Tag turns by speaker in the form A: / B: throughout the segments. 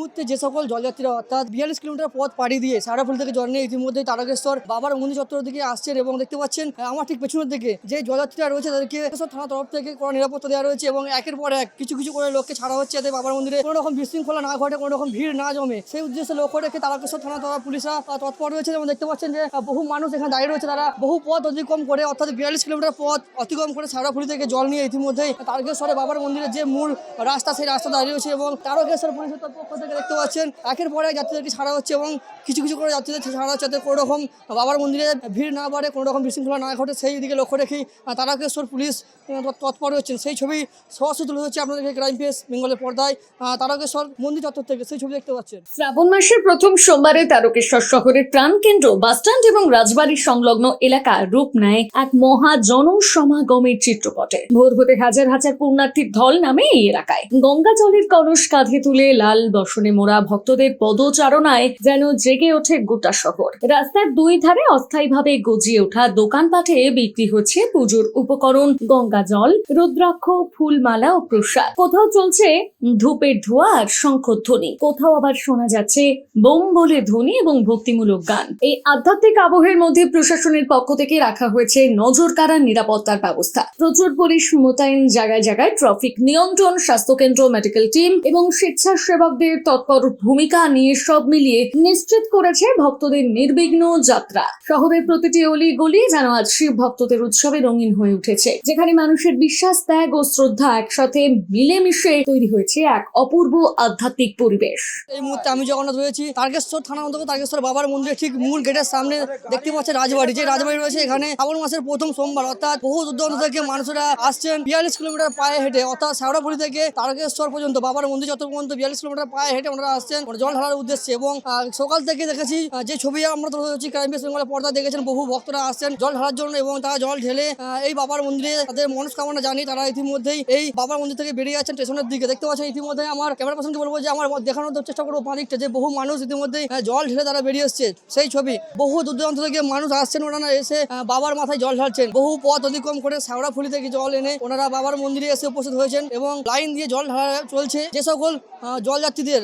A: মুহূর্তে যে সকল জলযাত্রীরা, অর্থাৎ বিয়াল্লিশ কিলোমিটার পথ পাড়ি দিয়ে সারাফুল থেকে জল নিয়ে ইতিমধ্যে তারকেশ্বর বাবার মন্দির চত্বর দিকে আসছেন এবং দেখতে পাচ্ছেন আমার ঠিক পেছনের দিকে যে জলযাত্রীরা রয়েছে তাদেরকে থানা তরফ থেকে কোনো নিরাপত্তা দেওয়া রয়েছে এবং একের পর এক কিছু কিছু করে লোককে ছাড়া হচ্ছে যাতে বাবার মন্দিরে কোনো রকম বিশৃঙ্খলা না ঘটে কোনো রকম ভিড় না জমে। সেই উদ্দেশ্যে লক্ষ্য রেখে তারকেশ্বর থানা তরফ পুলিশরা তৎপর রয়েছে এবং দেখতে পাচ্ছেন যে বহু মানুষ এখানে দাঁড়িয়ে রয়েছে। তারা বহু পথ অতিক্রম করে, অর্থাৎ বিয়াল্লিশ কিলোমিটার পথ অতিক্রম করে সারাফুলি থেকে জল নিয়ে ইতিমধ্যেই তারকেশ্বরে বাবার মন্দিরের যে মূল রাস্তা, সেই রাস্তা দাঁড়িয়ে রয়েছে এবং তারকেশ্বর পুলিশের পক্ষ থেকে দেখতে পাচ্ছেন, একের পর যাত্রীদেরকে ছাড়া হচ্ছে এবং কিছু কিছু করে যাত্রীদের ছাড়া হচ্ছে যাতে কোনো রকম বাবার মন্দিরে ভিড় না বাড়ে, কোনো রকম বিশৃঙ্খলা না ঘটে, সেই দিকে লক্ষ্য রেখেই তারকেশ্বর পুলিশ তৎপর রয়েছেন সেই ছবি সরাসরি তুলে হচ্ছে আপনাদেরকে ক্রাইম পেস বেঙ্গলের পর্দায়। তারকেশ্বর মন্দির চত্বর থেকে সেই ছবি দেখতে পাচ্ছেন।
B: শ্রাবণ মাসের প্রথম সোমবারে তারকেশ্বর শহরের প্রাণকেন্দ্র বাসস্ট্যান্ড এবং রাজবাড়ি সংলগ্ন এলাকা রূপ নেয় এক মহা জনসমাগমের চিত্রপটে। ভোর হতে হাজার হাজার পুণ্যার্থীর ঢল নামে এই এলাকায়। গঙ্গা জলের কলস কাঁধে তুলে লাল বসনে মোড়া ভক্তদের পদচারণায় যেন জেগে ওঠে গোটা শহর। রাস্তার দুই ধারে অস্থায়ীভাবে গজিয়ে ওঠা দোকানপাটে বিক্রি হচ্ছে পুজোর উপকরণ, গঙ্গা জল, রুদ্রাক্ষ, ফুলমালা ও প্রসাদ। কোথাও চলছে ধূপের ধোঁয়া আর শঙ্খধ্বনি। কোথাও আবার শোনা যাচ্ছে বোম বলে ধ্বনি এবং ভক্তিমূলক গান। এই আধ্যাত্মিক আবহের মধ্যে প্রশাসনের পক্ষ থেকে রাখা হয়েছে নজর কাড়া নিরাপত্তার ব্যবস্থা। প্রচুর পুলিশ মোতায়েন জায়গায় জায়গায় ট্রাফিক নিয়ন্ত্রণ, স্বাস্থ্যকেন্দ্র, মেডিকেল টিম এবং স্বেচ্ছাসেবকদের তৎপর ভূমিকা নিয়ে সব মিলিয়ে নিশ্চিত করেছে ভক্তদের নির্বিঘ্ন যাত্রা। শহরের প্রতিটি অলি গলি যেন আজ শিব ভক্তদের উৎসবে রঙিন হয়ে উঠেছে। যেখানে মানুষের বিশ্বাস, ত্যাগ ও শ্রদ্ধা একসাথে মিলেমিশে তৈরি হয়েছে এক অপূর্ব আধ্যাত্মিক পরিবেশ।
A: এই মুহূর্তে আমি জগন্নাথ রয়েছি। তারকেশ্বর থানা অন্তর্গত তারকেশ্বর বাবার মন্দিরের ঠিক মূল গেটের সামনে দেখতে পাচ্ছে রাজবাড়ি। যে রাজবাড়ি রয়েছে, এখানে শ্রাবণ মাসের প্রথম সোমবার, অর্থাৎ বহু দূর থেকে মানুষরা আসছেন। বিয়াল্লিশ কিলোমিটার পায়ে হেঁটে, অর্থাৎ শেওড়াপুরি থেকে তারকেশ্বর পর্যন্ত, বাবার মন্দির যত পর্যন্ত বিয়াল্লিশ কিলোমিটার পায়ে হেঁটে ওনারা আসছেন জল ঢালার উদ্দেশ্যে এবং সকাল থেকে দেখেছি যে ছবি আমরা তো হচ্ছে ক্রাইম বেস বেঙ্গলের পর্দা দেখেছেন, বহু ভক্তরা আসছেন জল ঢালার জন্য এবং তারা জল ঢেলে এই বাবার মন্দিরে তাদের মনস্কামনা জানি তারা ইতিমধ্যেই এই বাবার মন্দির থেকে বেরিয়ে যাচ্ছেন স্টেশনের দিকে। দেখতে পাচ্ছেন ইতিমধ্যে আমার ক্যামেরা পার্সনকে বলব যে আমার দেখানোর চেষ্টা করব বাঁদিকটা যে বহু মানুষ ইতিমধ্যেই জল ঢেলে তারা বেরিয়ে এসছে। সেই ছবি, বহু দূর দূরান্ত থেকে মানুষ আসছেন, ওনারা এসে বাবার মাথায় জল ঢালছেন। বহু পথ অতিক্রম করে শাওড়াফুলি থেকে জল এনে ওনারা বাবার মন্দিরে এসে উপস্থিত হয়েছেন এবং লাইন দিয়ে জল ঢালা চলছে। যে সকল জলযাত্রীদের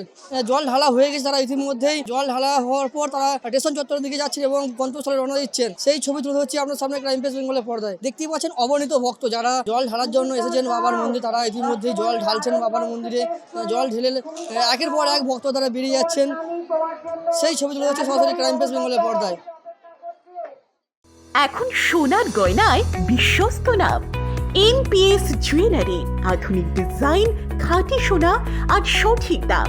A: জল ঢালা হয়ে গেছে তারা ইতিমধ্যেই। জল ঢালা হওয়ার পর তারা স্টেশন চত্বরের দিকে যাচ্ছেন এবং গন্তব্যস্থলে রওনা দিচ্ছেন। সেই ছবি তুলে হচ্ছে আপনার সামনে ক্রাইম পেস বেঙ্গলের পর্দায়। দেখতেই পাচ্ছেন অবনীত ভক্ত যারা জল ঢালার জন্য এসেছেন বাবার মন্দির। তারা ইতিমধ্যেই জল ঢালছেন বাবার মন্দিরে। জল ঢেলে একের পর এক ভক্ত তারা বেরিয়ে যাচ্ছেন। সেই ছবি তুলে হচ্ছে সরাসরি ক্রাইম পেস বেঙ্গলের পর্দায়।
C: এখন সোনার গয়নায় বিশ্বস্ত নাম। এনপিএস জুয়েলারি আধুনিক ডিজাইন খাঁটি সোনা আর সঠিক দাম।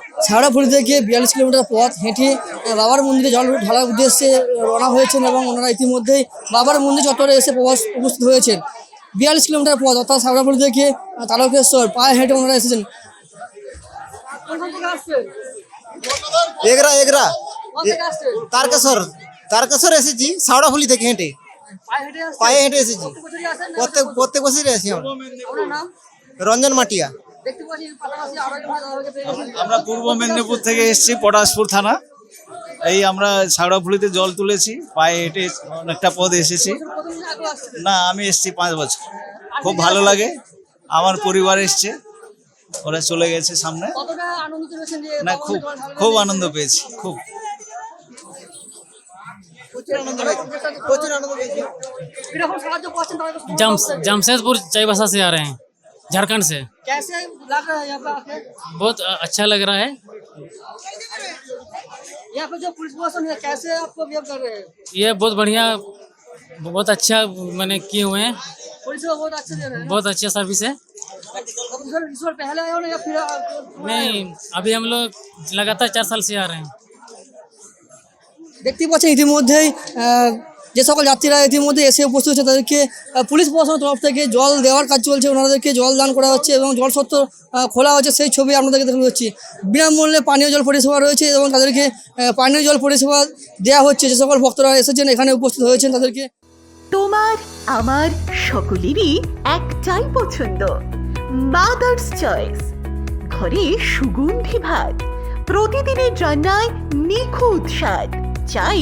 A: ছাড়াপুরি থেকে বিয়াল্লিশ কিলোমিটার পথ হেঁটে বাবার মন্দিরে জল ঢালার উদ্দেশ্যে রওনা হয়েছেন এবং ওনারা ইতিমধ্যেই বাবার মন্দির চত্বরে এসে প্রবাস- উপস্থিত হয়েছেন। বিয়াল্লিশ কিলোমিটার পথ অর্থাৎ ছাড়াপুরি থেকে তারকেশ্বর পায়ে হেঁটে ওনারা এসেছেন।
D: এগরা এগরা। তারকেশ্বর। তারকেশ্বর এসেছি সাউড়াফুলি থেকে হেঁটে। পায়ে হেঁটে এসেছি। প্রত্যেক প্রত্যেক বছরই আসি আমরা। রঞ্জন মাটিয়া।
E: আমরা পূর্ব মেদিনীপুর থেকে এসেছি পটাশপুর থানা এই আমরা সাউড়াফুলিতে জল তুলেছি পায়ে হেঁটে অনেকটা পথ এসেছি না আমি এসেছি পাঁচ বছর খুব ভালো লাগে আমার পরিবার এসছে ওরা চলে গেছে সামনে না খুব খুব আনন্দ পেয়েছি খুব
F: जम जमशेदपुर चाईबासा से आ रहे हैं झारखंड से
A: कैसे लग रहा है यहाँ पे आके
F: बहुत अ- अच्छा लग रहा है
A: यहाँ पे जो पुलिस प्रशासन है कैसे आपको बिहेव कर रहे हैं
F: ये बहुत बढ़िया बहुत अच्छा मैंने किए हुए हैं
A: पुलिस को बहुत अच्छे दे रहे हैं
F: बहुत अच्छा सर्विस है
A: अब इस बार- इस बार पहले आए हो ना या फिर आ-
F: नहीं अभी हम लोग लगातार चार साल से आ रहे हैं
A: দেখতে পাচ্ছেন ইতিমধ্যেই আহ, যে সকল যাত্রীরা ইতিমধ্যে এসে উপস্থিত হচ্ছে তাদেরকে পুলিশ প্রশাসনের তরফ থেকে জল দেওয়ার কাজ চলছে, ওনাদেরকে জল দান করা হচ্ছে এবং জল সত্ত্ব খোলা হচ্ছে সেই ছবি আপনাদেরকে দেখতে হচ্ছে। বিনামূল্যে পানীয় জল পরিষেবা রয়েছে এবং তাদেরকে পানীয় জল পরিষেবা দেওয়া হচ্ছে। যে সকল ভক্তরা এসেছেন, এখানে উপস্থিত হয়েছেন তাদেরকে।
C: তোমার, আমার সকলেরই একটাই পছন্দ মাদার্স চয়েস ঘরে সুগন্ধি ভাত, প্রতিদিনের রান্নায় নিখুঁত স্বাদ, চাই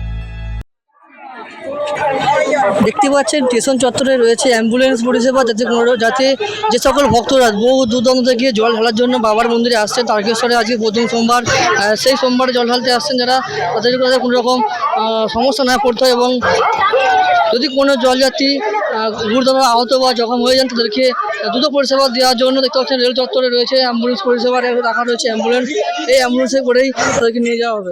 A: দেখতে পাচ্ছেন, স্টেশন চত্বরে রয়েছে অ্যাম্বুলেন্স, পরিষেবা যাতে কোনো যাতে যে সকল ভক্তরা বহু দূর দূরান্ত থেকে জল ঢালার জন্য বাবার মন্দিরে আসছেন, তারকেশ্বরে আজকে প্রথম সোমবার সেই সোমবারে জল ঢালতে আসছেন যারা, তাদের কোনো রকম সমস্যা না পড়তে হয় এবং যদি কোনো জলযাত্রী গুরুতর আহত বা জখম হয়ে যান, তাদেরকে দ্রুত পরিষেবা দেওয়ার জন্য দেখতে পাচ্ছেন, রেল চত্বরে রয়েছে অ্যাম্বুলেন্স, পরিষেবা রাখা রয়েছে অ্যাম্বুলেন্স। এই অ্যাম্বুলেন্সে করেই তাদেরকে নিয়ে যাওয়া হবে।